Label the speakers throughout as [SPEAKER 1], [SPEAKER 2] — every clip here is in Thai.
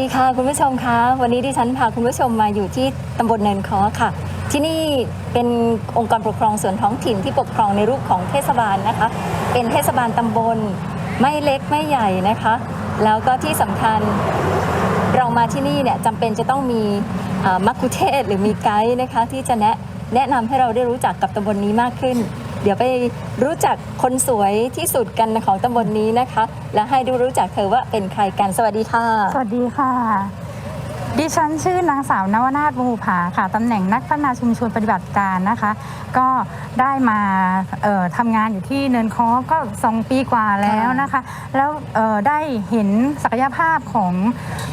[SPEAKER 1] สวัสดีค่ะคุณผู้ชมคะวันนี้ดิฉันพาคุณผู้ชมมาอยู่ที่ตำบลเนินคอค่ะ ที่นี่เป็นองค์กรปกครองส่วนท้องถิ่นที่ปกครองในรูปของเทศบาลนะคะ เป็นเทศบาลตำบลไม่เล็กไม่ใหญ่นะคะ แล้วก็ที่สำคัญเรามาที่นี่เนี่ยจำเป็นจะต้องมีมักคุเทศหรือมีไกด์นะคะ ที่จะแนะแนะนำให้เราได้รู้จักกับตำบลนี้มากขึ้น เดี๋ยวไปรู้จักคนสวยที่สุดกันของตำบลนี้นะคะ และให้ดูรู้จักเธอว่าเป็นใครกันสวัสดีค่ะ
[SPEAKER 2] สวัสดีค่ะ ดิฉันชื่อนางสาวนวนาถวงศ์ผาค่ะตำแหน่งนักพัฒนาชุมชนปฏิบัติการนะคะ ก็ได้มาเอ่อทำงานอยู่ที่เนินคอก็สองปีกว่าแล้วนะคะ แล้วเอ่อได้เห็นศักยภาพของ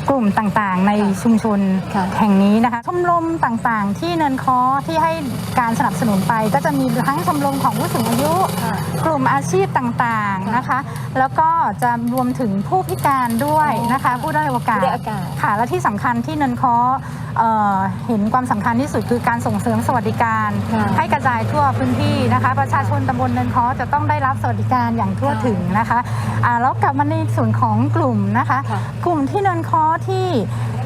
[SPEAKER 2] กลุ่มต่างๆ ในชุมชน
[SPEAKER 1] ค่ะ
[SPEAKER 2] แห่งนี้นะคะชมรมต่างๆ ที่เนินคอที่ให้การสนับสนุนไป ก็จะมีทั้งชมรมของผู้สูงอายุ
[SPEAKER 1] ค่ะ
[SPEAKER 2] กลุ่มอาชีพต่างๆนะคะ แล้วก็จะรวมถึงผู้พิการด้วยนะคะผู้ด้อยโอกาส
[SPEAKER 1] ผู้ด้อยโอกาส
[SPEAKER 2] ค่ะและที่สำคัญที่เนินคอเอ่อเห็นความสำคัญที่สุดคือการส่งเสริมสวัสดิการ
[SPEAKER 1] ค่ะ
[SPEAKER 2] ให้กระจายทั่วพื้นที่นะคะ ประชาชนตำบลเนินคอจะต้องได้รับสวัสดิการอย่างทั่ว
[SPEAKER 1] ค่ะ
[SPEAKER 2] ถึงนะคะอ่าแล้วกลับมาในส่วนของกลุ่มนะคะ
[SPEAKER 1] ค่ะ
[SPEAKER 2] กลุ่มที่เนินคอที่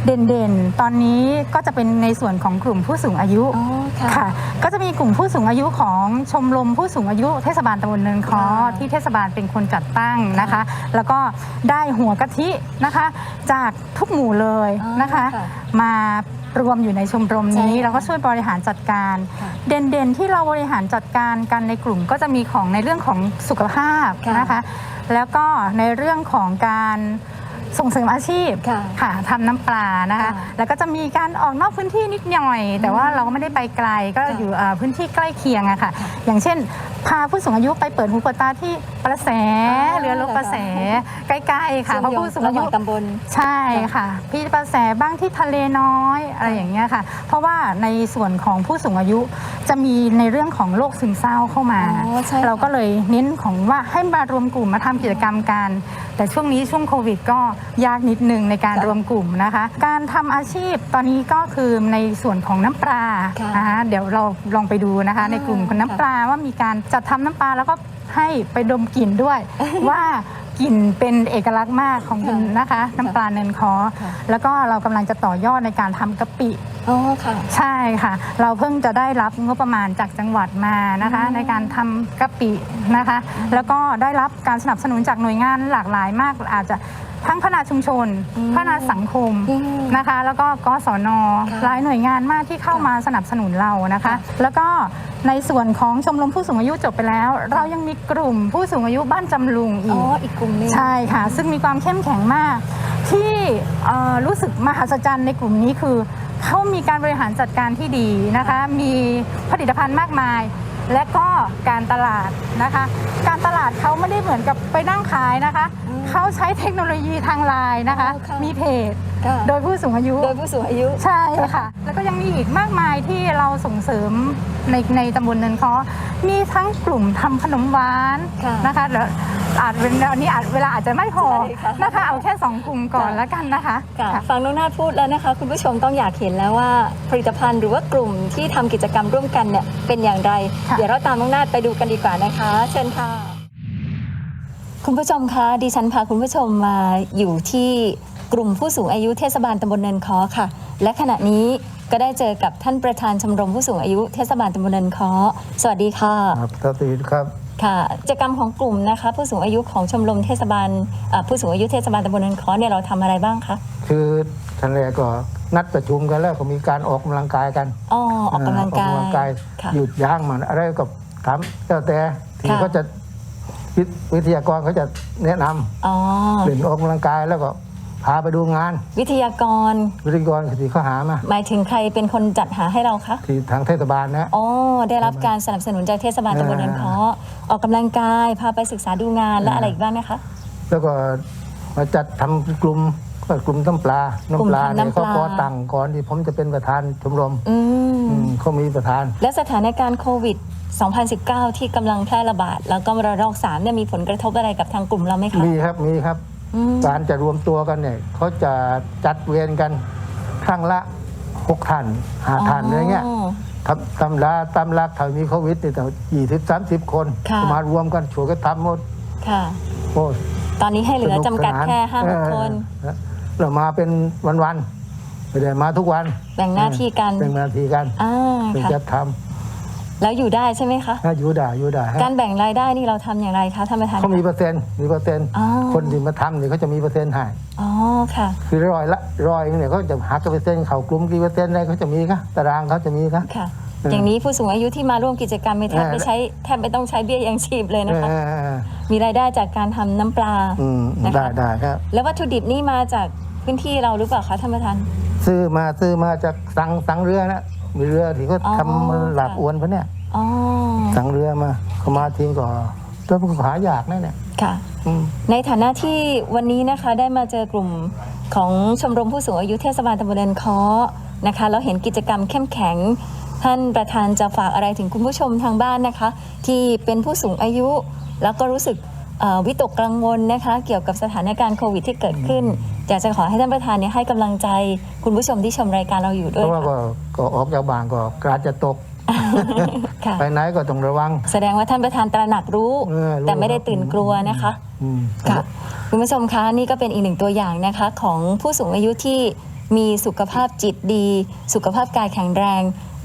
[SPEAKER 2] เด่นๆ ตอนนี้ก็จะเป็นในส่วนของกลุ่มผู้สูงอายุ
[SPEAKER 1] อ๋อค่ะ
[SPEAKER 2] ค่ะ ก็จะมีกลุ่มผู้สูงอายุของชมรมผู้สูงอายุเทศบาลตำบลเนินคอ
[SPEAKER 1] ค่ะ
[SPEAKER 2] ที่เทศบาลเป็นคนจัดตั้งนะคะ แล้วก็ได้หัวกะทินะคะ จากทุกหมู่เลย
[SPEAKER 1] อ๋อ
[SPEAKER 2] นะคะ
[SPEAKER 1] ค่ะ
[SPEAKER 2] มารวมอยู่ในชมรมนี้
[SPEAKER 1] ใช่ค่ะ
[SPEAKER 2] แล้วก็ช่วยบริหารจัดการ
[SPEAKER 1] ค่ะ
[SPEAKER 2] เด่นๆ ที่เราบริหารจัดการกันในกลุ่มก็จะมีของในเรื่องของสุขภาพ
[SPEAKER 1] ค่ะ
[SPEAKER 2] นะคะ แล้วก็ในเรื่องของการ ส่งเสริมอาชีพ
[SPEAKER 1] ค่ะ
[SPEAKER 2] ค่ะทำน้ำปลานะคะ
[SPEAKER 1] ค่ะ
[SPEAKER 2] แล้วก็จะมีการออกนอกพื้นที่นิดหน่อย แต่ว่าเราก็ไม่ได้ไปไกลก็
[SPEAKER 1] ค่ะ
[SPEAKER 2] อยู่เอ่อพื้นที่ใกล้เคียงอะค่ะ อย่างเช่น พาผู้สูงอายุไปเปิดหูเปิดตาที่ประแส
[SPEAKER 1] อ๋อ
[SPEAKER 2] เรือลบประแสใกล้ๆค่ะเพราะผู้สูงอายุ
[SPEAKER 1] ระหว่ตำบล
[SPEAKER 2] ใช่ค่ะ พี่ประแสบ้างที่ทะเลน้อยอะไรอย่างเงี้ยค่ะ เพราะว่าในส่วนของผู้สูงอายุจะมีในเรื่องของโรคซึมเศร้าเข้ามา
[SPEAKER 1] อ๋อใช่ค่ะ
[SPEAKER 2] เราก็เลยเน้นของว่าให้มารวมกลุ่มมาทำกิจกรรมกันแต่ช่วงนี้ช่วงโควิดก็ยากนิดนึงในการ
[SPEAKER 1] ค่ะ
[SPEAKER 2] รวมกลุ่มนะคะ การทำอาชีพตอนนี้ก็คือในส่วนของน้ำปลา
[SPEAKER 1] ค่ะ
[SPEAKER 2] นะคะเดี๋ยวเราลองไปดูนะคะ
[SPEAKER 1] อ่า
[SPEAKER 2] ในกลุ่มของน้ำปลาว่ามีการจัดทำน้ำปลาแล้วก็ให้ไปดมกลิ่นด้วย ว่ากลิ่นเป็นเอกลักษณ์มากของคุณนะคะ น้ำปลาเนินคอ
[SPEAKER 1] ค่ะ
[SPEAKER 2] แล้วก็เรากำลังจะต่อยอดในการทำกะปิ
[SPEAKER 1] อ๋อค่ะ
[SPEAKER 2] ใช่ค่ะ เราเพิ่งจะได้รับงบประมาณจากจังหวัดมานะคะ
[SPEAKER 1] อืม
[SPEAKER 2] ในการทำกะปินะคะ แล้วก็ได้รับการสนับสนุนจากหน่วยงานหลากหลายมากอาจจะ ทั้งพัฒนาชุมชน
[SPEAKER 1] อืม
[SPEAKER 2] พัฒนาสังคม
[SPEAKER 1] อืม
[SPEAKER 2] นะคะ แล้วก็กสน
[SPEAKER 1] ค่ะ
[SPEAKER 2] หลายหน่วยงานมากที่เข้ามาสนับสนุนเรานะคะ
[SPEAKER 1] ค่ะ
[SPEAKER 2] แล้วก็ในส่วนของชมรมผู้สูงอายุจบไปแล้ว เรายังมีกลุ่มผู้สูงอายุบ้านจำลุงอี
[SPEAKER 1] อ๋อกอีกกลุ่มหนึง
[SPEAKER 2] ใช่ค่ะ ซึ่งมีความเข้มแข็งมาก ที่เอ่อรู้สึกมหัศจรรย์ในกลุ่มนี้คือเขามีการบริหารจัดการที่ดีนะคะ มีผลิตภัณฑ์มากมาย และก็การตลาดนะคะ การตลาดเขาไม่ได้เหมือนกับไปนั่งขายนะคะ
[SPEAKER 1] อืม
[SPEAKER 2] เขาใช้เทคโนโลยีทางไลน์นะคะ
[SPEAKER 1] อ๋อค่ะ
[SPEAKER 2] มีเพจ
[SPEAKER 1] ค่ะ
[SPEAKER 2] โดยผู้สูงอายุ
[SPEAKER 1] โดยผู้สูงอายุ
[SPEAKER 2] ใช่ค่ะ แล้วก็ยังมีอีกมากมายที่เราส่งเสริมในในตำบลเนินเคาะมีทั้งกลุ่มทำขนมหวาน
[SPEAKER 1] ค่ะ
[SPEAKER 2] นะคะเดี๋ยว อาจเป็นวันนี้อาจเวลาอาจจะไม่พอ
[SPEAKER 1] ใช่ค่ะ
[SPEAKER 2] นะคะ เอาแค่สองกลุ่มก่อน
[SPEAKER 1] ค่ะ
[SPEAKER 2] แล้วกันนะคะ
[SPEAKER 1] ค่ะ
[SPEAKER 2] ค่ะ
[SPEAKER 1] ฟังน้องนาฏพูดแล้วนะคะ คุณผู้ชมต้องอยากเห็นแล้วว่าผลิตภัณฑ์หรือว่ากลุ่มที่ทำกิจกรรมร่วมกันเนี่ยเป็นอย่างไร
[SPEAKER 2] ค่ะ
[SPEAKER 1] เดี๋ยวเราตามน้องนาฏไปดูกันดีกว่านะคะ เชิญค่ะ คุณผู้ชมคะดิฉันพาคุณผู้ชมมาอยู่ที่กลุ่มผู้สูงอายุเทศบาลตำบลเนินคอค่ะ และขณะนี้ก็ได้เจอกับท่านประธานชมรมผู้สูงอายุเทศบาลตำบลเนินคอสวัสดีค่ะ
[SPEAKER 3] ครับสวัสดีครับ
[SPEAKER 1] ค่ะกิจกรรมของกลุ่มนะคะ ผู้สูงอายุของชมรมเทศบาลเอ่อผู้สูงอายุเทศบาลตำบลเนินคอเนี่ยเราทำอะไรบ้างคะ
[SPEAKER 3] คือทันแรกก็นัดประชุมกันแล้วก็มีการออกกำลังกายกัน
[SPEAKER 1] อ๋อออกกำลังกาย
[SPEAKER 3] ออกกำลังกาย
[SPEAKER 1] ค่ะ
[SPEAKER 3] หยุดย่างมันอะไรก็ทำแล้วแต่ที
[SPEAKER 1] ค่ะ
[SPEAKER 3] เขาจะวิวิทยากรเขาจะแนะนำ
[SPEAKER 1] อ๋อ
[SPEAKER 3] เล่นออกกำลังกายแล้วก็พาไปดูงาน
[SPEAKER 1] วิทยากร
[SPEAKER 3] วิทยากรที่เขาหามา
[SPEAKER 1] หมายถึงใครเป็นคนจัดหาให้เราคะ
[SPEAKER 3] ที่ทางเทศบาลนะ
[SPEAKER 1] อ๋อได้รับการสนับสนุนจากเทศบาลตำบลเนินคอ ออกกำลังกาย พาไปศึกษาดูงานและ
[SPEAKER 3] อ่า
[SPEAKER 1] อะไรอีกบ้างนะคะ
[SPEAKER 3] แล้วก็มาจัดทำกลุ่มก็กลุ่มน้ำปลา น้ำปลาก
[SPEAKER 1] ลุ่มทำ
[SPEAKER 3] เนี่ย
[SPEAKER 1] น้ำป
[SPEAKER 3] เขา
[SPEAKER 1] ลา
[SPEAKER 3] ก่อตั้งก่อนที่ผมจะเป็นประธานชมรม
[SPEAKER 1] อืม
[SPEAKER 3] อืมเขามีประธาน
[SPEAKER 1] และสถานการณ์โควิด 2019 ที่กำลังแพร่ระบาด แล้วก็ระลอก3เนี่ยมีผลกระทบอะไรกับทางกลุ่มเราไหมคะ
[SPEAKER 3] มีครับมีครับ
[SPEAKER 1] อืม
[SPEAKER 3] การจะรวมตัวกันเนี่ยเขาจะจัดเวรกันครั้งละหกท่านห้าท่านอะไรเงี้ย ทำตำราตำรักถ้ามีโควิดนี่แต่ยี่สิบสามสิบคน
[SPEAKER 1] ค่ะ
[SPEAKER 3] มารวมกันช่วยกันทำหมด
[SPEAKER 1] ค่ะ
[SPEAKER 3] โอ้
[SPEAKER 1] ตอนนี้ให้เหลือจำกัดแค่ห้าหกคน
[SPEAKER 3] เออเรามาเป็นวันๆไม่ได้มาทุกวัน
[SPEAKER 1] แบ่งหน้าที่กัน
[SPEAKER 3] แบ่งหน้าที่กัน
[SPEAKER 1] อ่า
[SPEAKER 3] เป็น
[SPEAKER 1] ค่ะ
[SPEAKER 3] จะท
[SPEAKER 1] แล้วอยู่ได้ใช่ไหมคะำ
[SPEAKER 3] ถ้าอยู่ได้อยู่ได้ฮะ
[SPEAKER 1] การแบ่งรายได้นี่เราทำอย่างไรคะท่านประธาน
[SPEAKER 3] เขามีเปอร์เซ็นต์มีเปอร์เซ็นต์
[SPEAKER 1] อ๋อ
[SPEAKER 3] คนที่มาทำเนี่ยเขาจะมีเปอร์เซ็นต์ให้
[SPEAKER 1] อ๋อค่ะ
[SPEAKER 3] คือร้อยละร้อยเนี่ยเขาจะหักเปอร์เซ็นต์เขากลุ่มกี่เปอร์เซ็นต์อะไรเขาจะมีคะตารางเขาจะมีคะ
[SPEAKER 1] ค่ะ
[SPEAKER 3] เออ
[SPEAKER 1] อ
[SPEAKER 3] อ
[SPEAKER 1] ย่างนี้ผู้สูงอายุที่มาร่วมกิจกรรมไม่แทบ
[SPEAKER 3] เออ
[SPEAKER 1] ไม่ใช้แทบไม่ต้องใช้เบี้ยยังชีพเลยนะคะ
[SPEAKER 3] เออ
[SPEAKER 1] มีรายได้จากการทำน้ำปลา
[SPEAKER 3] อืม
[SPEAKER 1] นะคะ
[SPEAKER 3] ได้ได้ครับ
[SPEAKER 1] แล้ววัตถุดิบนี่มาจากพื้นที่เราหรือเปล่าคะท่านประธาน
[SPEAKER 3] ซื้อมาซื้อมาจากสังสังเรือนะ มีเรือที่เขา
[SPEAKER 1] อ๋อ
[SPEAKER 3] ทำหลับ
[SPEAKER 1] ค่ะ
[SPEAKER 3] อวนพวกเนี้ย
[SPEAKER 1] อ๋อ
[SPEAKER 3] สังเรือมาเขามาทิ้งก่อนแล้วมันก็หายากนะเนี่ย
[SPEAKER 1] ค่ะ
[SPEAKER 3] อืม
[SPEAKER 1] ในฐานะที่วันนี้นะคะได้มาเจอกลุ่มของชมรมผู้สูงอายุเทศบาลตำบลเดนเคาะนะคะแล้วเห็นกิจกรรมเข้มแข็ง ท่านประธานจะฝากอะไรถึงคุณผู้ชมทางบ้านนะคะ ที่เป็นผู้สูงอายุ แล้วก็รู้สึก เอ่อวิตกกังวลนะคะเกี่ยวกับสถานการณ์โควิดที่เกิดขึ้นอยากจะขอให้ท่านประธานเนี่ยให้กำลังใจคุณผู้ชมที่ชมรายการเราอยู่
[SPEAKER 3] เพ
[SPEAKER 1] ด้วย
[SPEAKER 3] ราะว่า
[SPEAKER 1] ค่ะ
[SPEAKER 3] ก็ก็ออกจากบ้านก็กราดจะตก
[SPEAKER 1] ค่ะ
[SPEAKER 3] ไปไหนก็ต้องระวัง
[SPEAKER 1] แสดงว่าท่านประธานตระหนักรู้
[SPEAKER 3] เออรู้
[SPEAKER 1] แต่ไม่ได้ตื่นกลัวนะคะ
[SPEAKER 3] อืม
[SPEAKER 1] ค่ะคุณผู้ชมคะนี่ก็เป็นอีกหนึ่งตัวอย่างนะคะ ของผู้สูงอายุที่มีสุขภาพจิตดี สุขภาพกายแข็งแรง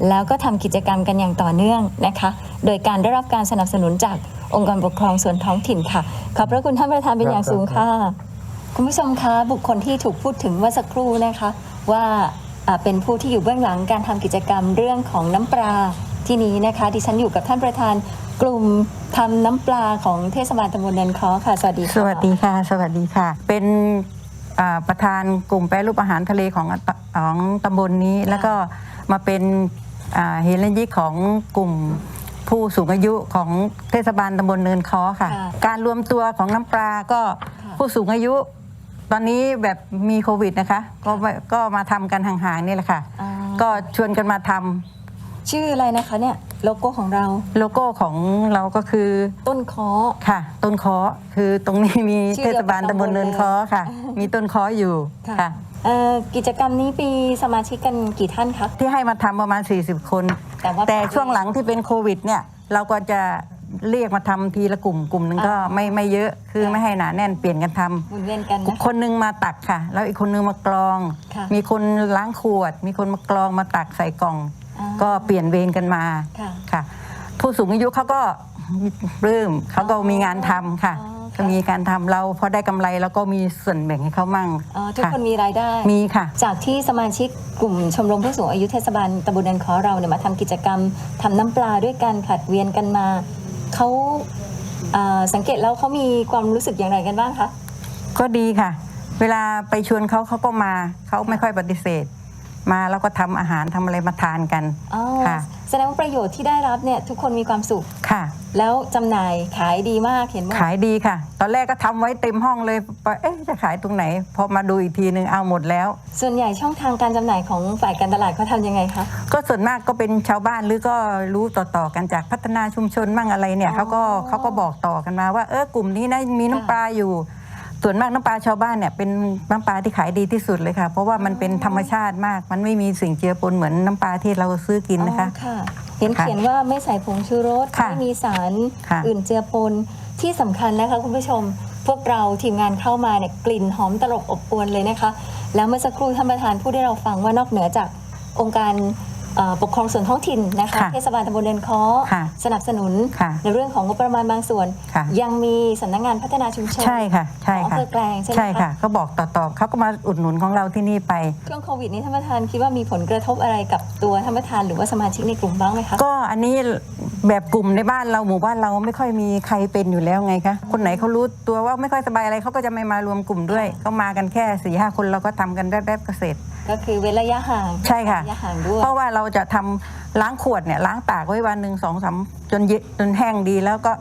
[SPEAKER 1] แล้วก็ทำกิจกรรมกันอย่างต่อเนื่องนะคะ โดยการได้รับการสนับสนุนจาก องค์กรปกครองส่วนท้องถิ่นค่ะ ขอบพระคุณท่านประธานเป็นอย่างสูงค่ะ คุณผู้ชมคะบุคคลที่ถูกพูดถึงเมื่อสักครู่นะคะ ว่าอ่าเป็นผู้ที่อยู่เบื้องหลังการทำกิจกรรมเรื่องของน้ำปลาที่นี้นะคะ ดิฉันอยู่กับท่านประธานกลุ่มทำน้ำปลาของเทศบาลตำบลเนินเคอค่ะ สวัสดีค่ะ
[SPEAKER 4] สวัสดีค่ะ สวัสดีค่ะ เป็นอ่าประธานกลุ่มแปรรูปอาหารทะเลของตของตำบลนี้ แล้วก็มาเป็นอ่าเฮลันยิกของกลุ่ม ผู้สูงอายุของเทศบาลตำบลเนินคอค่ะ
[SPEAKER 1] ค่ะ
[SPEAKER 4] การรวมตัวของน้ำปลาก็
[SPEAKER 1] ค่ะ
[SPEAKER 4] ผู้สูงอายุ ตอนนี้แบบมีโควิดนะคะ ก็ไม่ก็มาทำกันห่างๆนี่แหละค่ะ
[SPEAKER 1] อ๋อ
[SPEAKER 4] ก็ชวนกันมาทำ
[SPEAKER 1] ชื่ออะไรนะคะเนี่ยโลโก้ของเรา
[SPEAKER 4] โลโก้ของเราก็คือ
[SPEAKER 1] ต้นคอ
[SPEAKER 4] ค่ะ ต้นคอคือตรงนี้มี
[SPEAKER 1] ชื่อ
[SPEAKER 4] เท
[SPEAKER 1] เดียวกับ
[SPEAKER 4] ศบาลตำบลเนินคอค่ะ มีต้นคออยู่ค่ะ
[SPEAKER 1] เอ่อกิจกรรมนี้ปีสมาชิกกันกี่ท่านคะ
[SPEAKER 4] ที่ให้มาทำประมาณ 40 คน
[SPEAKER 1] แต่ว่า
[SPEAKER 4] แต่ช่วงหลังที่เป็นโควิดเนี่ย เราก็จะเรียกมาทำทีละกลุ่มกลุ่มหนึงก็
[SPEAKER 1] อ่า
[SPEAKER 4] ไม่ไม่เยอะคือ
[SPEAKER 1] ค่ะ
[SPEAKER 4] ไม่ให้หนาแน่นเปลี่ยนกันทำ
[SPEAKER 1] หมุนเวียนกันนะคะ
[SPEAKER 4] คนหนึงมาตักค่ะ แล้วอีกคนนึงมากรอง
[SPEAKER 1] ค่ะ
[SPEAKER 4] มีคนล้างขวด มีคนมากรองมาตักใส่กล่อง
[SPEAKER 1] อ่า
[SPEAKER 4] ก็เปลี่ยนเวรกันมา
[SPEAKER 1] ค่ะ
[SPEAKER 4] ค่ะ ผู้สูงอายุเขาก็ปลื้มเขาก็มีงานทำค่ะ
[SPEAKER 1] อ๋อค่ะ
[SPEAKER 4] ก็มีการทำเราพอได้กำไรแล้วก็มีส่วนแบ่งให้เขามั่ง
[SPEAKER 1] อ๋อทุก
[SPEAKER 4] ค่ะ
[SPEAKER 1] คนมีรายได้
[SPEAKER 4] มีค่ะ
[SPEAKER 1] จากที่สมาชิกกลุ่มชมรมผู้สูงอายุเทศบาลตำบลเนินคอเราเนี่ยมาทำกิจกรรมทำน้ำปลาด้วยกันผลัดเวียนกันมาเขาอ่าสังเกตแล้วเขามีความรู้สึกอย่างไรกันบ้างคะ
[SPEAKER 4] ก็ดีค่ะ เวลาไปชวนเขาเขาก็มาเขาไม่ค่อยปฏิเสธ มาแล้วก็ทำอาหารทำอะไรมาทานกัน
[SPEAKER 1] อ๋อ
[SPEAKER 4] ค่ะ
[SPEAKER 1] แสดงว่าประโยชน์ที่ได้รับเนี่ยทุกคนมีความสุข
[SPEAKER 4] ค่ะ
[SPEAKER 1] แล้วจำหน่ายขายดีมากเห็นว่า
[SPEAKER 4] ขายดีค่ะ ตอนแรกก็ทำไว้เต็มห้องเลยปเอ๊ะจะขายตรงไหน พอมาดูอีกทีนึงเอาหมดแล้ว
[SPEAKER 1] ส่วนใหญ่ช่องทางการจำหน่ายของฝ่ายการตลาดเขาทำยังไงคะ
[SPEAKER 4] ก็ส่วนมากก็เป็นชาวบ้านหรือก็รู้ต่อๆกันจากพัฒนาชุมชนมั่งอะไรเนี่ย
[SPEAKER 1] อ๋อ
[SPEAKER 4] เขาก็เขาก็บอกต่อกันมาว่าเออกลุ่มนี้นะมีน้ำ
[SPEAKER 1] ค่ะ
[SPEAKER 4] ปลาอยู่ ส่วนมากน้ำปลาชาวบ้านเนี่ยเป็นน้ำปลาที่ขายดีที่สุดเลยค่ะ เพราะว่ามันเป็นธรรมชาติมาก มันไม่มีสิ่งเจือปนเหมือนน้ำปลาที่เราซื้อกินนะคะ
[SPEAKER 1] อ๋อค่ะเห็น
[SPEAKER 4] ค่ะ
[SPEAKER 1] เขียนว่าไม่ใส่ผงชูรส
[SPEAKER 4] ค่ะ
[SPEAKER 1] ไม่มีสาร
[SPEAKER 4] ค่ะ
[SPEAKER 1] อื่นเจือปนที่สำคัญนะคะคุณผู้ชม พวกเราทีมงานเข้ามาเนี่ยกลิ่นหอมตลบอบอวนเลยนะคะ แล้วเมื่อสักครู่ท่านประธานพูดให้เราฟังว่านอกเหนือจากองค์การ เอ่อปกครองส่วนท้องถิ่นนะคะ
[SPEAKER 4] ค่ะ
[SPEAKER 1] เทศบาลตำบลเดนคอ
[SPEAKER 4] ค่ะ
[SPEAKER 1] สนับสนุน
[SPEAKER 4] ค่ะ
[SPEAKER 1] ในเรื่องของงบประมาณบางส่วน
[SPEAKER 4] ค่ะ
[SPEAKER 1] ยังมีสำนักงานพัฒนาชุมชน
[SPEAKER 4] ใช่ค่ะใช่
[SPEAKER 1] ของ
[SPEAKER 4] ค่ะ
[SPEAKER 1] อำเภอแกลงใช่ไหม
[SPEAKER 4] ใช่
[SPEAKER 1] คะ
[SPEAKER 4] ค่ะเขาบอกต่อๆเขาก็มาอุดหนุนของเราที่นี่ไป
[SPEAKER 1] ช่วงโควิดนี้ท่านประธานคิดว่ามีผลกระทบอะไรกับตัวท่านประธานหรือว่าสมาชิกในกลุ่มบ้างไหมคะ
[SPEAKER 4] ก็อันนี้แบบกลุ่มในบ้านเราหมู่บ้านเราไม่ค่อยมีใครเป็นอยู่แล้วไงคะคนไหนเขารู้ตัวว่าไม่ค่อยสบายอะไรเขาก็จะไม่มารวมกลุ่มด้วยเขามากันแค่สี่ห้าคนเราก็ทำกันแรบๆก็เสร็จ
[SPEAKER 1] ก็คือเว้นระยะห่าง
[SPEAKER 4] ใช่ค่ะ
[SPEAKER 1] ระยะห่างด้วย
[SPEAKER 4] เพราะว่าเราจะทำล้างขวดเนี่ยล้างตากไว้วันหนึ่งสองสามจนเย็นจนแห้งดีแล้วก็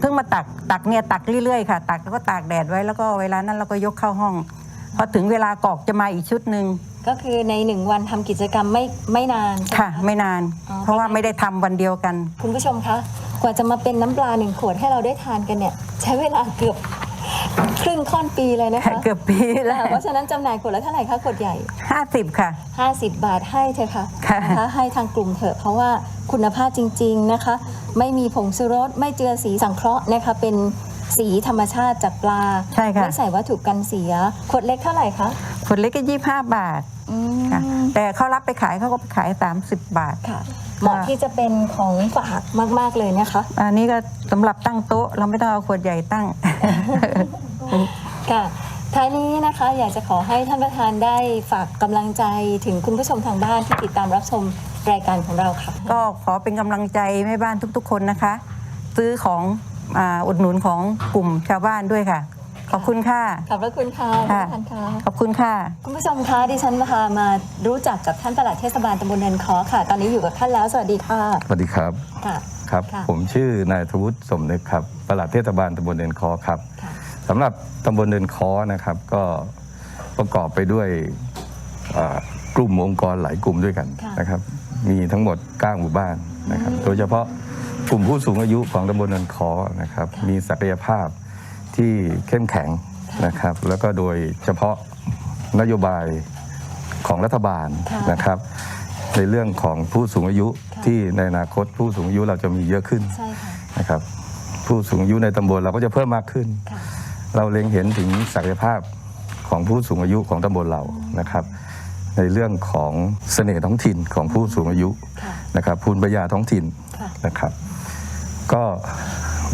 [SPEAKER 4] เพิ่งมาตักตักเนี่ยตักเรื่อยๆค่ะตักแล้วก็ตากแดดไว้แล้วก็เวลานั้นเราก็ยกเข้าห้อง พอถึงเวลากรอกจะมาอีกชุดหนึ่ง
[SPEAKER 1] ก็คือในหนึ่งวันทำกิจกรรมไม่ไม่นานใช่ไหม
[SPEAKER 4] ค่ะ ไม่นาน
[SPEAKER 1] อ๋อ
[SPEAKER 4] เพราะว่าไม่ได้ทำวันเดียวกัน
[SPEAKER 1] คุณผู้ชมคะ กว่าจะมาเป็นน้ำปลาหนึ่งขวดให้เราได้ทานกันเนี่ย ใช้เวลาเกือบ ครึ่งค่อนปีเลยนะคะ
[SPEAKER 4] เกือบปีแล้ว
[SPEAKER 1] เพราะฉะนั้นจำหน่ายขวดละเท่าไหร่คะขวดใหญ่
[SPEAKER 4] ห้าสิบค่ะ
[SPEAKER 1] 50 บาทให้เถอะค่ะ
[SPEAKER 4] ค่ะ
[SPEAKER 1] นะคะให้ทางกลุ่มเถอะเพราะว่าคุณภาพจริง ๆนะคะ ไม่มีผงชูรสไม่เจือสีสังเคราะห์นะคะ เป็นสีธรรมชาติจากปลา
[SPEAKER 4] ใช่ค่ะ
[SPEAKER 1] ไม่ใส่วัตถุกันเสีย ขวดเล็กเท่าไหร่คะ
[SPEAKER 4] ขวดเล็กก็ยี่ห้าบาท
[SPEAKER 1] อืม
[SPEAKER 4] ค่ะ แต่เขารับไปขายเขาก็ไปขาย30บาท
[SPEAKER 1] ค่ะ เหมาะที่จะเป็นของฝากมาก ๆ เลยนะคะ
[SPEAKER 4] อันนี้ก็สำหรับตั้งโต๊ะ เราไม่ต้องเอาขวดใหญ่ตั้ง
[SPEAKER 1] ค่ะ ท้ายนี้นะคะ อยากจะขอให้ท่านประธานได้ฝากกำลังใจถึงคุณผู้ชมทางบ้านที่ติดตามรับชมรายการของเราค่ะ
[SPEAKER 4] ก็ขอเป็นกำลังใจแม่บ้านทุกๆ คนนะคะ ซื้อของอาอุดหนุนของกลุ่มชาวบ้านด้วยค่ะ ขอบคุณค่ะ
[SPEAKER 1] ขอบพระคุณค่ะ ท่านประธานค่ะ
[SPEAKER 4] ขอบคุณค่ะ
[SPEAKER 1] คุณผู้ชมคะดิฉันพามารู้จักกับท่านปลัดเทศบาลตำบลเนินคอค่ะ ตอนนี้อยู่กับท่านแล้ว สวัสดีค่ะ
[SPEAKER 5] สวัสดีครับ
[SPEAKER 1] ค่ะ
[SPEAKER 5] ครับ
[SPEAKER 1] ค่ะ
[SPEAKER 5] ผมชื่อนายทวุฒิสมนึกครับปลัดเทศบาลตำบลเนินคอครับ
[SPEAKER 1] ค่ะ
[SPEAKER 5] สำหรับตำบลเนินคอนะครับ ก็ประกอบไปด้วยอ่ากลุ่มองค์กรหลายกลุ่มด้วยกัน
[SPEAKER 1] ค่ะ
[SPEAKER 5] นะครับ มีทั้งหมด 9 หมู่บ้านนะครับ โดยเฉพาะกลุ่มผู้สูงอายุของตำบลเนินคอนะครับ มีศักยภาพ ที่เข้มแข็งนะครับ แล้วก็โดยเฉพาะนโยบายของรัฐบาล
[SPEAKER 1] ค่ะ
[SPEAKER 5] นะครับ ในเรื่องของผู้สูงอายุ
[SPEAKER 1] ค่ะ
[SPEAKER 5] ที่ในอนาคตผู้สูงอายุเราจะมีเยอะขึ้น
[SPEAKER 1] ใช่ค่ะ
[SPEAKER 5] นะครับ ผู้สูงอายุในตำบลเราก็จะเพิ่มมากขึ้น
[SPEAKER 1] ค่ะ
[SPEAKER 5] เราเล็งเห็นถึงศักยภาพของผู้สูงอายุของตำบลเรานะครับ ในเรื่องของเสน่ห์ท้องถิ่นของผู้สูงอายุ
[SPEAKER 1] ค่ะ
[SPEAKER 5] นะครับภูมิปัญญาท้องถิ่น
[SPEAKER 1] ค่ะ
[SPEAKER 5] นะครับ ก็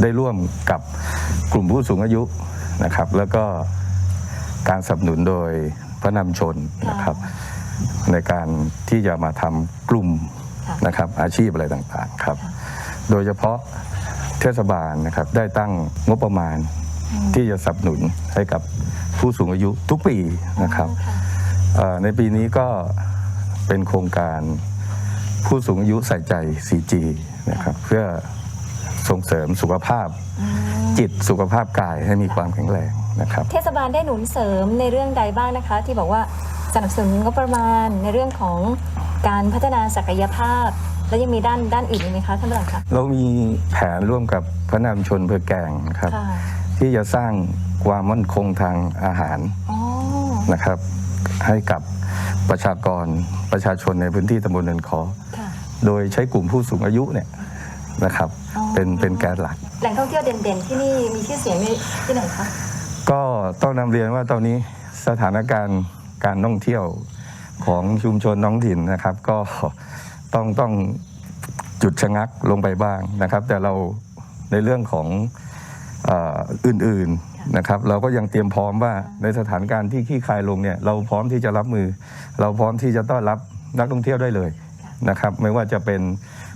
[SPEAKER 5] ได้ร่วมกับกลุ่มผู้สูงอายุนะครับ แล้วก็การสนับสนุนโดยพระนำชนนะครับ ในการที่จะมาทำกลุ่มนะครับ อาชีพอะไรต่างๆครับ โดยเฉพาะเทศบาลนะครับได้ตั้งงบประมาณที่จะสนับสนุนให้กับผู้สูงอายุทุกปีนะครับในปีนี้ก็เป็นโครงการผู้สูงอายุใส่ใจ 4G นะครับเพื่อ ส่งเสริมสุขภาพ จิตสุขภาพกายให้มีความแข็งแรงนะครับ
[SPEAKER 1] เทศบาลได้หนุนเสริมในเรื่องใดบ้างนะคะ ที่บอกว่าสนับสนุนงบประมาณในเรื่องของการพัฒนาศักยภาพ แล้วยังมีด้านด้านอื่นอีกไหมคะท่านประหลัดคะ
[SPEAKER 5] เรามีแผนร่วมกับพระนามชนเพื่อแกงนะครับ
[SPEAKER 1] ค่ะ
[SPEAKER 5] ที่จะสร้างความมั่นคงทางอาหาร
[SPEAKER 1] อ๋อ
[SPEAKER 5] นะครับ ให้กับประชากรประชาชนในพื้นที่ตำบลเนินคอ
[SPEAKER 1] ค่ะ
[SPEAKER 5] โดยใช้กลุ่มผู้สูงอายุเนี่ยนะครับ
[SPEAKER 1] อ๋อ
[SPEAKER 5] เป็นเป็นแกนหลัก
[SPEAKER 1] แหล่งท่องเที่ยวเด่นๆ ที่นี่มีชื่อเสียงในที่ไหนคะ
[SPEAKER 5] ก็ต้องนำเรียนว่าตอนนี้สถานการณ์การท่องเที่ยวของชุมชนท้องถิ่นนะครับ ก็ต้องต้องจุดชะงักลงไปบ้างนะครับ แต่เราในเรื่องของเอ่ออื่นๆนะครับ เราก็ยังเตรียมพร้อมว่าในสถานการณ์ที่ขี้คายลงเนี่ยเราพร้อมที่จะรับมือ เราพร้อมที่จะต้อนรับนักท่องเที่ยวได้เลยนะครับ ไม่ว่าจะเป็น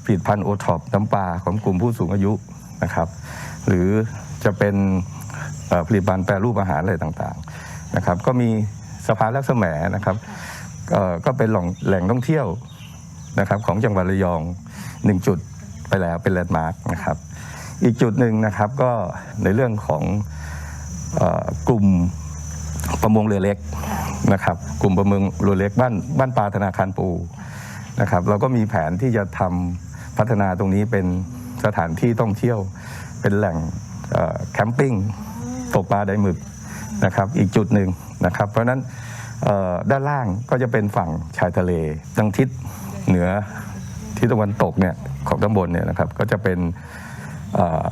[SPEAKER 5] ผลิตภัณฑ์โอท็อปน้ำปลาของกลุ่มผู้สูงอายุนะครับ หรือจะเป็นผลิตภัณฑ์แปรรูปอาหารอะไรต่างๆนะครับ ก็มีสะพานลักษแหมนะครับก็เป็นแหล่งแหล่งท่องเที่ยวนะครับของจังหวัดระยองหนึ่งจุดไปแล้วเป็นแลนด์มาร์กนะครับ อีกจุดหนึ่งนะครับก็ในเรื่องของอกลุ่มประมงเรือเล็กนะครับ กลุ่มประมงเรือเล็กบ้านบ้านปลาธนาคารปูนะครับ เราก็มีแผนที่จะทำ พัฒนาตรงนี้เป็นสถานที่ท่องเที่ยว เป็นแหล่งเอ่อแคมปิ้งตกปลาไดหมึกนะครับอีกจุดหนึ่งนะครับ เพราะฉะนั้นเอ่อด้านล่างก็จะเป็นฝั่งชายทะเลทางทิศเหนือทิศตะวันตกเนี่ยของตำบลเนี่ยนะครับก็จะเป็นเอ่อ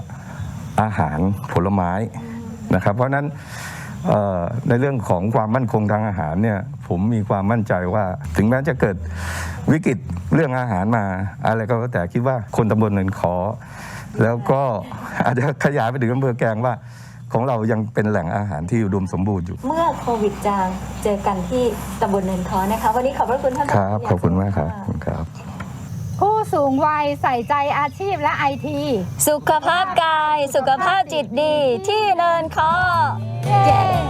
[SPEAKER 5] อาหารผลไม้นะครับ เพราะฉะนั้นเอ่อในเรื่องของความมั่นคงทางอาหารเนี่ยผมมีความมั่นใจว่าถึงแม้จะเกิด วิกฤตเรื่องอาหารมา อะไรก็แล้วแต่คิดว่าคนตำบลเนินขอ แล้วก็อาจจะขยายไปถึงอำเภอแกลงว่า ของเรายังเป็นแหล่งอาหารที่อุดมสมบูรณ์อยู่
[SPEAKER 1] เมื่อโควิดจางเจอกันที่ตำบลเนินคอนะคะ วันนี้ขอบพระคุณท่าน
[SPEAKER 5] ครับ ขอบคุณมากครับะขอบคุณครับ
[SPEAKER 2] ผู้สูงวัยใส่ใจอาชีพและไอที
[SPEAKER 1] สุขภาพกาย สุขภาพจิตดีที่เนินคอเย้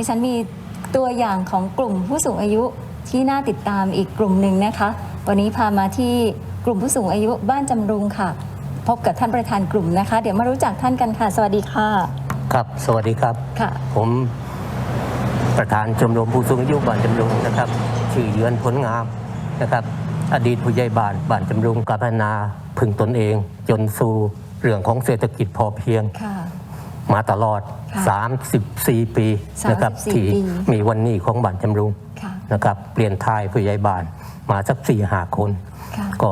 [SPEAKER 1] ดิฉันมีตัวอย่างของกลุ่มผู้สูงอายุที่น่าติดตามอีกกลุ่มหนึ่งนะคะ วันนี้พามาที่กลุ่มผู้สูงอายุบ้านจำรุงค่ะ พบกับท่านประธานกลุ่มนะคะ เดี๋ยวมารู้จักท่านกันค่ะ สวัสดีค่ะ
[SPEAKER 6] ครับ สวัสดีครับ
[SPEAKER 1] ค่ะ
[SPEAKER 6] ผมประธานชมรมผู้สูงอายุบ้านจำลงนะครับ ชื่อเยือนผลงามนะครับ อดีตผู้ใหญ่บ้านบ้านจำรุงการพัฒนาพึ่งตนเอง จนสู่เรื่องของเศรษฐกิจพอเพียง
[SPEAKER 1] ค่ะ
[SPEAKER 6] มาตลอด
[SPEAKER 1] ค่ะ
[SPEAKER 6] 34 ปีนะครับ
[SPEAKER 1] 34
[SPEAKER 6] ที่
[SPEAKER 1] ปี
[SPEAKER 6] มีวันนี้ของบ้านจำรุง
[SPEAKER 1] ค่ะ
[SPEAKER 6] นะครับเปลี่ยนทายผู้ใหญ่บ้านมาสักสี่หาคน
[SPEAKER 1] ค่ะ
[SPEAKER 6] ก็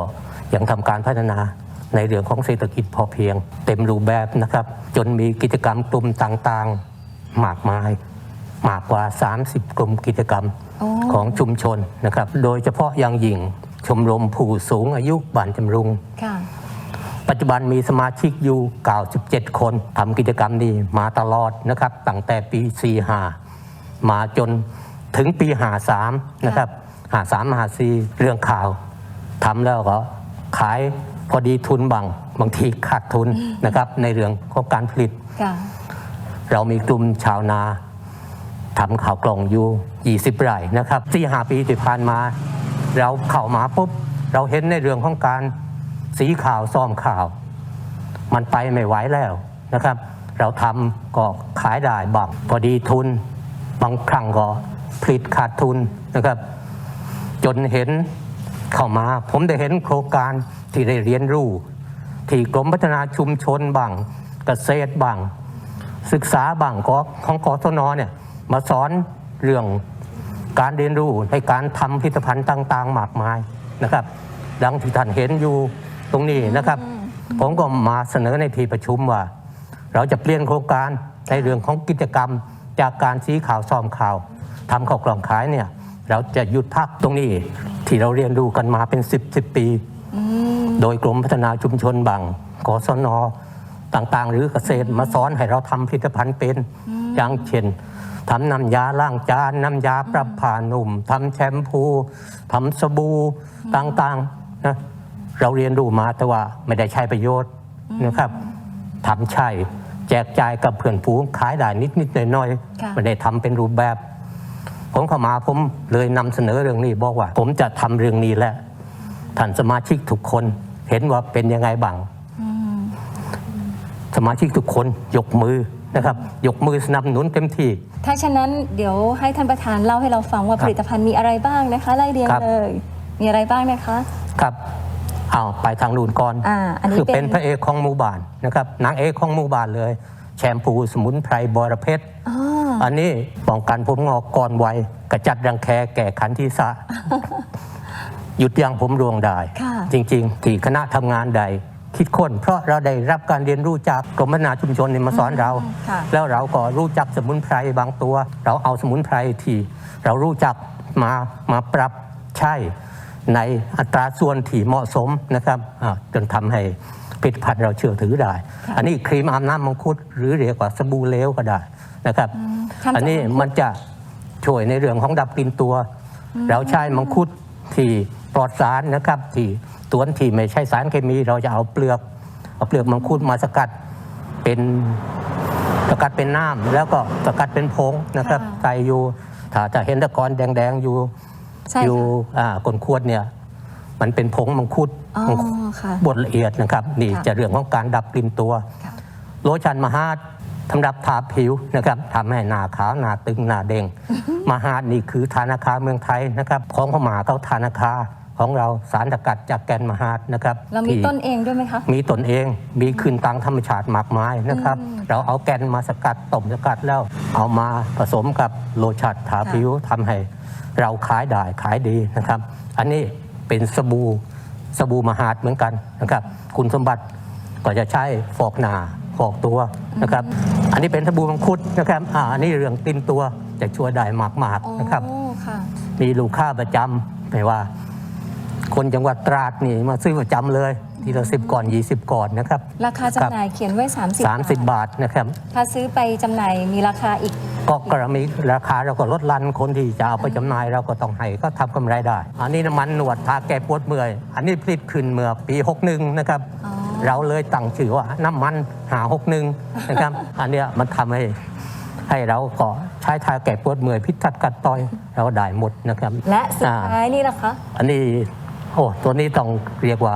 [SPEAKER 6] ยังทำการพัฒนาในเรื่องของเศรษฐกิจพอเพียง เต็มรูปแบบนะครับ จนมีกิจกรรมกลุ่มต่างๆมากมาย มากกว่า 30 กลุ่มกิจกรรม
[SPEAKER 1] โอ้
[SPEAKER 6] ของชุมชนนะครับ โดยเฉพาะอย่างยิ่งชมรมผู้สูงอายุบ้านจำรุง
[SPEAKER 1] ค่ะ
[SPEAKER 6] ปัจจุบันมีสมาชิกอยู่97 คนทำกิจกรรมนี้มาตลอดนะครับ ตั้งแต่ปี 45 มาจนถึงปี 53 นะครับ53 54 เรื่องข่าวทำแล้วก็ขายพอดีทุนบังบางทีขาดทุนนะครับ ในเรื่องของการผลิต
[SPEAKER 1] ค่ะ
[SPEAKER 6] เรามีกลุ่มชาวนาทำข่าวกล่องอยู่ 20 ไร่นะครับสี่หาปีที่ผ่านมา เราเข้ามาปุ๊บ เราเห็นในเรื่องของการ สีขาวซ่อมขาว มันไปไม่ไหวแล้วนะครับ เราทำก็ขายได้บังพอดีทุน บางครั้งก็ผลิตขาดทุนนะครับ จนเห็นเข้ามา ผมได้เห็นโครงการที่ได้เรียนรู้ ที่กรมพัฒนาชุมชนบังเกษตรบังศึกษาบังของของกศนเนี่ยมาสอนเรื่องการเรียนรู้ในการทำผลิตภัณฑ์ต่าง ๆ มากมายนะครับ ดังที่ท่านเห็นอยู่ ตรงนี้นะครับ ผมก็มาเสนอในที่ประชุมว่า เราจะเปลี่ยนโครงการในเรื่องของกิจกรรมจากการชี้ข่าวซ่อมข่าวทำข้าวกล่องขายเนี่ย เราจะหยุดพักตรงนี้ ที่เราเรียนรู้กันมาเป็น 10 10 ปี โดยกรมพัฒนาชุมชนบางกศนต่างๆ หรือเกษตรมาสอนให้เราทำผลิตภัณฑ์เป็นอย่างเช่นทำน้ำยาล้างจานน้ำยาปรับผ้านุ่มทำแชมพูทำสบู่ต่างๆนะ เราเรียนรู้มาแต่ว่าไม่ได้ใช้ประโยชน์นะครับทำใช่แจกจ่ายกับเพื่อนฝูงขายได้นิดๆหน่อย
[SPEAKER 1] ค่ะ
[SPEAKER 6] ๆไม่ได้ทำเป็นรูปแบบ ผมเข้ามาผมเลยนำเสนอเรื่องนี้บอกว่า ผมจะทำเรื่องนี้แหละท่านสมาชิกทุกคนเห็นว่าเป็นยังไงบ้างสมาชิกทุกคนยกมือนะครับ ยกมือสนับสนุนเต็มที่
[SPEAKER 1] ถ้าฉะนั้นเดี๋ยวให้ท่านประธานเล่าให้เราฟังว่า
[SPEAKER 6] ครับ
[SPEAKER 1] ผลิตภัณฑ์มีอะไรบ้างนะคะไล่เรียง
[SPEAKER 6] ครับ
[SPEAKER 1] เลย มีอะไรบ้างนะคะ
[SPEAKER 6] ครับเอาไปทางนู่นก่อน
[SPEAKER 1] อ่าอันนี้
[SPEAKER 6] คือ
[SPEAKER 1] เป็
[SPEAKER 6] เป็นนพระเอกของหมู่บ้านนะครับนางเอกของหมู่บ้านเลย แชมพูสมุนไพรบอระเพ็ด
[SPEAKER 1] อ๋อ
[SPEAKER 6] อันนี้ป้องกันผมงอกก่อนวัยกระจัดรังแคแก่ขันที่สะ หยุดยั้งผมรวงได้
[SPEAKER 1] ค่ะ
[SPEAKER 6] จริง ๆ ที่คณะทำงานใด คิดค้น เพราะเราได้รับการเรียนรู้จากกรมพัฒนาชุมชนนี่มาสอนเรา
[SPEAKER 1] ค่ะ
[SPEAKER 6] แล้วเราก็รู้จักสมุนไพรบางตัว เราเอาสมุนไพรที่เรารู้จักมามาปรับใช้ ในอัตราส่วนที่เหมาะสมนะครับอ่าจนทำให้ผลิตภัณฑ์เราเชื่อถือได้
[SPEAKER 1] ค่ะ
[SPEAKER 6] อันนี้ครีมอาบน้ำมังคุดหรือเรียกว่าสบู่เหลวก็ได้นะครับ
[SPEAKER 1] ทำจาก
[SPEAKER 6] อันนี้
[SPEAKER 1] มังคุด
[SPEAKER 6] มันจะช่วยในเรื่องของดับกลิ่นตัว เราใช้มังคุดที่ปลอดสารนะครับที่สวนที่ไม่ใช่สารเคมี เราจะเอาเปลือกเอาเปลือกมังคุดมาสกัดเป็นสกัดเป็นน้ำแล้วก็สกัดเป็นผงนะครับ
[SPEAKER 1] ค่ะ
[SPEAKER 6] ใส่อยู่ถ้าจะเห็นตะกอนแดงๆอยู่
[SPEAKER 1] ใช่
[SPEAKER 6] อยู่
[SPEAKER 1] ค่ะ
[SPEAKER 6] อ่าก้นขวดเนี่ยมันเป็นผงมังคุด
[SPEAKER 1] อ๋อ
[SPEAKER 6] มังคุด
[SPEAKER 1] ค่ะ
[SPEAKER 6] บดละเอียดนะครับ นี่
[SPEAKER 1] ค่ะ
[SPEAKER 6] จะเรื่องของการดับกลิ่นตัว
[SPEAKER 1] ค่ะ
[SPEAKER 6] โลชั่นมหาดสำหรับทาผิวนะครับทำให้หน้าขาวหน้าตึงหน้าเด้งมหาดนี่คือธนาคารเมืองไทยนะครับ ของพม่าเขาธนาคาร ของเราสารสกัดจากแกนมหาดนะครับ
[SPEAKER 1] เรามี
[SPEAKER 6] ที่
[SPEAKER 1] ต้นเองด้วยไหมคะ
[SPEAKER 6] มีตนเองมีคืนตังธรรมชาติมากมายนะครับเราเอาแกนมาสกัดต้มสกัดแล้ว เอามาผสมกับโลชั่นทาผิวทำให้เราขายได้ขายดีนะครับ อันนี้เป็นสบู่สบู่มหาดเหมือนกันนะครับ คุณสมบัติก็จะใช้ฟอกหน้าฟอกตัวนะครับ อันนี้เป็นสบู่มังคุดนะครับอ่าอันนี้เรื่องตินตัวจะช่วยได้มาก
[SPEAKER 1] อ๋อ
[SPEAKER 6] ๆนะครับ
[SPEAKER 1] ค่ะ
[SPEAKER 6] มีลูกค้าประจำไม่ว่า คนจังหวัดตราดนี่มาซื้อประจำเลย ทีละสิบก่อน 20 ก่อนนะครับ
[SPEAKER 1] ราคาจำหน่ายเขียนไว้ 30
[SPEAKER 6] 30 บาทนะครับ
[SPEAKER 1] ถ้าซื้อไปจำหน่ายมีราคาอีก
[SPEAKER 6] ก็กระมีราคาเราก็ลดลันคนที่จะเอาไปจำหน่ายเราก็ต้องให้ก็ทำกำไรได้ อันนี้น้ำมันหนวดทาแก้ปวดเมื่อย อันนี้ผลิตขึ้นเมื่อปี 61 นะครับ
[SPEAKER 1] อ๋อ
[SPEAKER 6] เราเลยตั้งชื่อว่าน้ำมันหา 61 นะครับ อันเนี้ยมันทำให้ให้เราก็ใช้ทาแก้ปวดเมื่อยพิษทัดกัดต่อยเราได้หมดนะครับ
[SPEAKER 1] และสุด
[SPEAKER 6] อ่า
[SPEAKER 1] ท้ายนี่ล่ะคะ
[SPEAKER 6] อันนี้ โอ้ตัวนี้ต้องเรียกว่า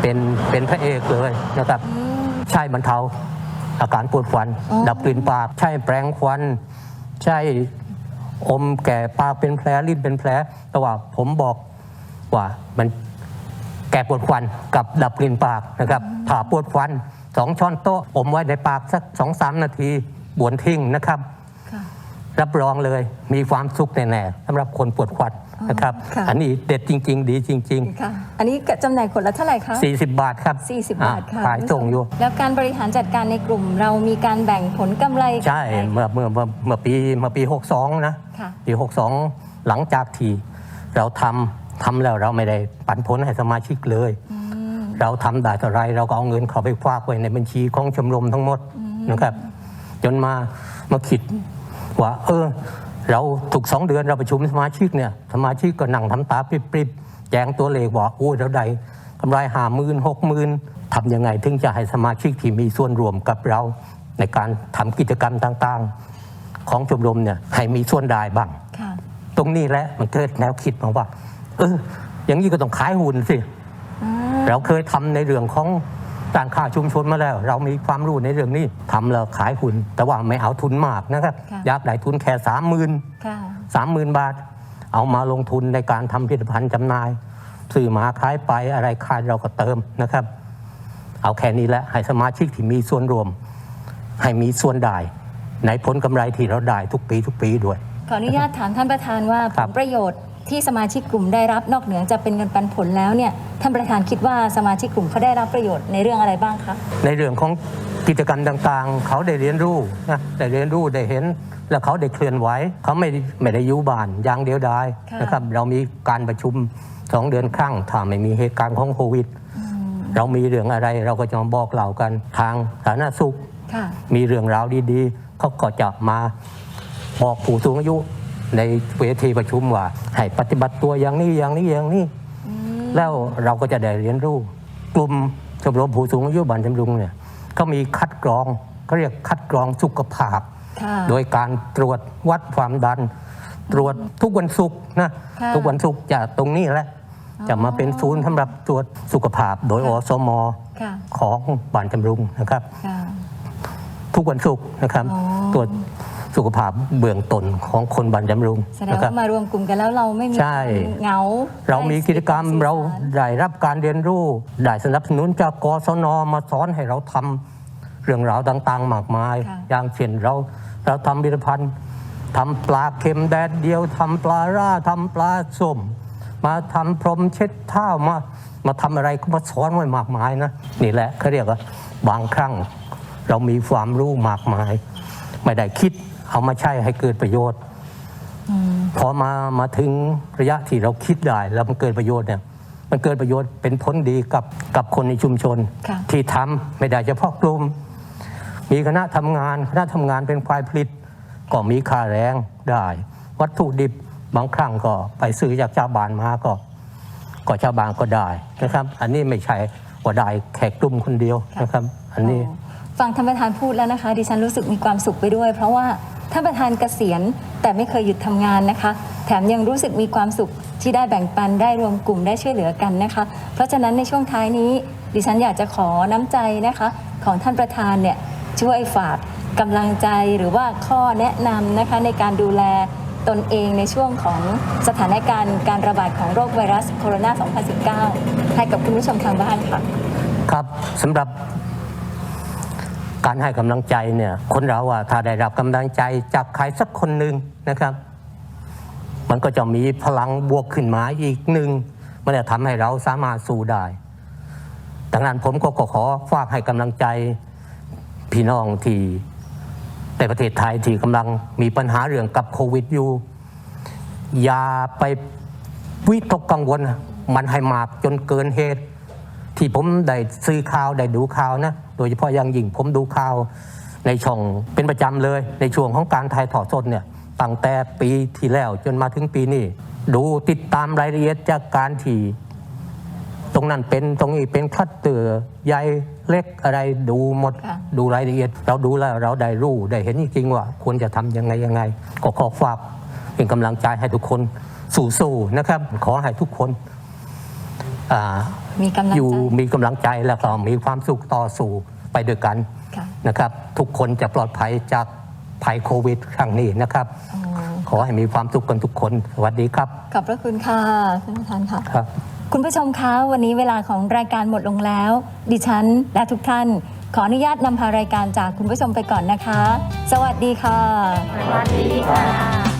[SPEAKER 6] เป็นเป็นพระเอกเลยนะครับ ใช่บรรเทาอาการปวดฟัน
[SPEAKER 1] อ๋อ
[SPEAKER 6] ดับกลิ่นปาก ใช่แปรงควัน ใช่อมแก่ปากเป็นแผลลิ้นเป็นแผล แต่ว่าผมบอกว่ามันแก้ปวดควันกับดับกลิ่นปากนะครับผ่าปวดควันสองช้อนโต๊ะอมไว้ในปากสักสองสามนาทีบวนทิ้งนะครับ
[SPEAKER 1] ค่ะ
[SPEAKER 6] รับรองเลยมีความสุขแน่ๆสำหรับคนปวดควัน นะครับ
[SPEAKER 1] ค่ะ
[SPEAKER 6] อันนี้เด็ดจริง ๆ ดีจริง
[SPEAKER 1] ค่ะ อันนี้จำหน่ายขวดละเท่าไหร่คะ
[SPEAKER 6] ๆ40 บาทครับ
[SPEAKER 1] 40 บาทค่ะ
[SPEAKER 6] อ่ขายส่งอยู่
[SPEAKER 1] แล้วการบริหารจัดการในกลุ่มเรามีการแบ่งผลกำไร
[SPEAKER 6] ใช่เมื่อเมื่อเมื่อเมื่อปีเมื่อปี 62 นะ
[SPEAKER 1] ค่ะ
[SPEAKER 6] ปี 62 หลังจากที่เราทำทำแล้วเราไม่ได้ปันผลให้สมาชิกเลย เราทำได้เท่าไรเราก็เอาเงินเขาไปฝากไว้ในบัญชีของชมรมทั้งหมดนะครับ จนมามาคิดว่า เออ เราถูกสองเดือนเราประชุมสมาชิกเนี่ยสมาชิกก็นั่งทำตาปริบๆแจงตัวเลขว่าโอ้ยเราได้กำไรห้าหมื่นหกหมื่นทำยังไงถึงจะให้สมาชิกที่มีส่วนรวมกับเรา ในการทำกิจกรรมต่างๆ ของชมรมเนี่ยให้มีส่วนได้บ้างตรงนี้แหละมันเกิดแนวคิดมาว่า เอออย่างนี้ก็ต้องขายหุ่นสิเราเคยทำในเรื่องของ การค้าชุมชนมาแล้ว เรามีความรู้ในเรื่องนี้ทำแล้วขายหุ่น แต่ว่าไม่เอาทุนมากนะครับ
[SPEAKER 1] ค่ะ
[SPEAKER 6] อยากได้ทุนแค่สามหมื่น
[SPEAKER 1] ค่ะ
[SPEAKER 6] สามหมื่นบาท เอามาลงทุนในการทำผลิตภัณฑ์จำหน่ายซื้อมาขายไปอะไรขายเราก็เติมนะครับ เอาแค่นี้แหละให้สมาชิกที่มีส่วนรวม ให้มีส่วนได้ในผลกำไรที่เราได้ทุกปีทุกปีด้วย
[SPEAKER 1] ขออนุญาตถามท่านประธานว่า
[SPEAKER 6] ค
[SPEAKER 1] ผ
[SPEAKER 6] รับ
[SPEAKER 1] ลประโยชน์ ที่สมาชิกกลุ่มได้รับนอกเหนือจะเป็นเงินปันผลแล้วเนี่ยท่านประธานคิดว่าสมาชิกกลุ่มเขาได้รับประโยชน์ในเรื่องอะไรบ้างคะ
[SPEAKER 6] ในเรื่องของกิจกรรมต่างๆ เขาได้เรียนรู้นะได้เรียนรู้ได้เห็น แล้วเขาได้เคลื่อนไหวเขาไม่ได้ไม่ได้อยุบานอย่างเดียวดาย
[SPEAKER 1] ค่ะ
[SPEAKER 6] นะครับเรามีการประชุมสองเดือนครั้งถ้าไม่มีเหตุการณ์ของโควิด เรามีเรื่องอะไรเราก็จะมาบอกเล่ากันทางสาธารณสุข
[SPEAKER 1] ค่ะ
[SPEAKER 6] มีเรื่องราวดีๆเขาก็จะมาบอกผู้สูงอายุ ในเวทีประชุมว่า ให้ปฏิบัติตัวอย่างนี้อย่างนี้อย่างนี้ แล้วเราก็จะได้เรียนรู้ กลุ่มชมรมผู้สูงอายุบ้านจำรุงเนี่ยเขามีคัดกรองเขาเรียกคัดกรองสุขภาพ
[SPEAKER 1] ค่ะ
[SPEAKER 6] โดยการตรวจวัดความดัน ตรวจทุกวันศุกร์นะ
[SPEAKER 1] ค่ะ
[SPEAKER 6] ทุกวันศุกร์จะตรงนี้แหละจะมาเป็นศูนย์สำหรับตรวจสุขภาพ โดยอสม
[SPEAKER 1] ค่ะ
[SPEAKER 6] ของบ้านจำรุงนะครับ
[SPEAKER 1] ค่ะ
[SPEAKER 6] ทุกวันศุกร์นะครับ
[SPEAKER 1] อ๋อ
[SPEAKER 6] ตรวจ สุขภาพเบื้องต้นของคนบันจำรุง
[SPEAKER 1] แสดง
[SPEAKER 6] นะครั
[SPEAKER 1] ว่า
[SPEAKER 6] บ
[SPEAKER 1] มารวมกลุ่มกันแล้วเราไม่มี
[SPEAKER 6] ใช่
[SPEAKER 1] ความเหงา
[SPEAKER 6] เรามีกิจกรรม
[SPEAKER 1] ได้
[SPEAKER 6] เรา
[SPEAKER 1] สื่อส
[SPEAKER 6] ได้รับการเรียนรู้ได้สนับสนุนจากกศนมาสอนให้เราทำเรื่องราวต่าง ๆ มากมาย
[SPEAKER 1] ค่ะ
[SPEAKER 6] อย่างเช่นเราเราทำผลิตภัณฑ์ทำปลาเค็มแดดเดียวทำปลาร่าทำปลาส้มมาทำพรมเช็ดเท้ามามาทำอะไรก็มาสอนไว้มากมายนะนี่แหละเขาเรียกว่าบางครั้ง เรามีความรู้มากมาย ไม่ได้คิด เอามาใช้ให้เกิดประโยชน์พอมามาถึงระยะที่เราคิดได้แล้วมันเกิดประโยชน์เนี่ย มันเกิดประโยชน์เป็นผลดีกับกับคนในชุมชน
[SPEAKER 1] ค่ะ
[SPEAKER 6] ที่ทำไม่ได้เฉพาะกลุ่มมีคณะทำงานคณะทำงานเป็นฝ่ายผลิต ก็มีค่าแรงได้ วัตถุดิบบางครั้งก็ไปซื้อจากชาวบ้านมาก็ ก็ชาวบ้านก็ได้นะครับ อันนี้ไม่ใช่ว่าได้แขกกลุ่มคนเดียวนะครับ อันนี้
[SPEAKER 1] ฟังท่านประธานพูดแล้วนะคะ ดิฉันรู้สึกมีความสุขไปด้วย เพราะว่า ท่านประธานเกษียณแต่ไม่เคยหยุดทำงานนะคะ แถมยังรู้สึกมีความสุขที่ได้แบ่งปันได้รวมกลุ่มได้ช่วยเหลือกันนะคะ เพราะฉะนั้นในช่วงท้ายนี้ ดิฉันอยากจะขอน้ำใจนะคะ ของท่านประธานเนี่ยช่วยฝากกำลังใจหรือว่าข้อแนะนำนะคะในการดูแลตนเองในช่วงของสถานการณ์การระบาดของโรคไวรัสโคโรนา 2019 ให้กับคุณผู้ชมทางบ้านค่ะ
[SPEAKER 6] ครับสำหรับ การให้กำลังใจเนี่ยคนเราอะถ้าได้รับกำลังใจจากใครสักคนหนึ่งนะครับ มันก็จะมีพลังบวกขึ้นมาอีกหนึ่งมันจะทำให้เราสามารถสู้ได้ดังนั้นผมก็ขอฝากให้กำลังใจพี่น้องที่ในประเทศไทยที่กำลังมีปัญหาเรื่องกับโควิดอยู่อย่าไปวิตกกังวล มันให้มากจนเกินเหตุ ที่ผมได้ซื้อข่าวได้ดูข่าวนะ โดยเฉพาะอย่างยิ่งผมดูข่าวในช่องเป็นประจำเลย ในช่วงของการถ่ายทอดสดเนี่ยตั้งแต่ปีที่แล้วจนมาถึงปีนี้ดูติดตามรายละเอียดจากการที่ตรงนั้นเป็นตรงนี้เป็นคลัดเตอร์ใหญ่เล็กอะไรดูหมด
[SPEAKER 1] ค่ะ
[SPEAKER 6] ดูรายละเอียด เราดูแล้วเราได้รู้ได้เห็นจริงๆว่า ควรจะทำยังไงยังไง ก็ขอฝากเป็นกำลังใจให้ทุกคนสู้ๆนะครับ ขอให้ทุกคนอ่า
[SPEAKER 1] มีกำลัง
[SPEAKER 6] อยู่
[SPEAKER 1] ใจ
[SPEAKER 6] มีกำลังใจแล้วก็มีความสุขต่อสู้ไปด้วยกัน
[SPEAKER 1] ค่ะ
[SPEAKER 6] นะครับ ทุกคนจะปลอดภัยจากภัยโควิดครั้งนี้นะครับ
[SPEAKER 1] อ๋อ
[SPEAKER 6] ขอให้มีความสุขกันทุกคน สวัสดีครับ
[SPEAKER 1] ขอบพระคุณค่ะท่านประธานค่ะ
[SPEAKER 6] ครับ
[SPEAKER 1] คุณผู้ชมคะ วันนี้เวลาของรายการหมดลงแล้ว ดิฉันและทุกท่าน ขออนุญาตนำพารายการจากคุณผู้ชมไปก่อนนะคะ สวัสดีค่ะ
[SPEAKER 2] สวัสดีค่ะ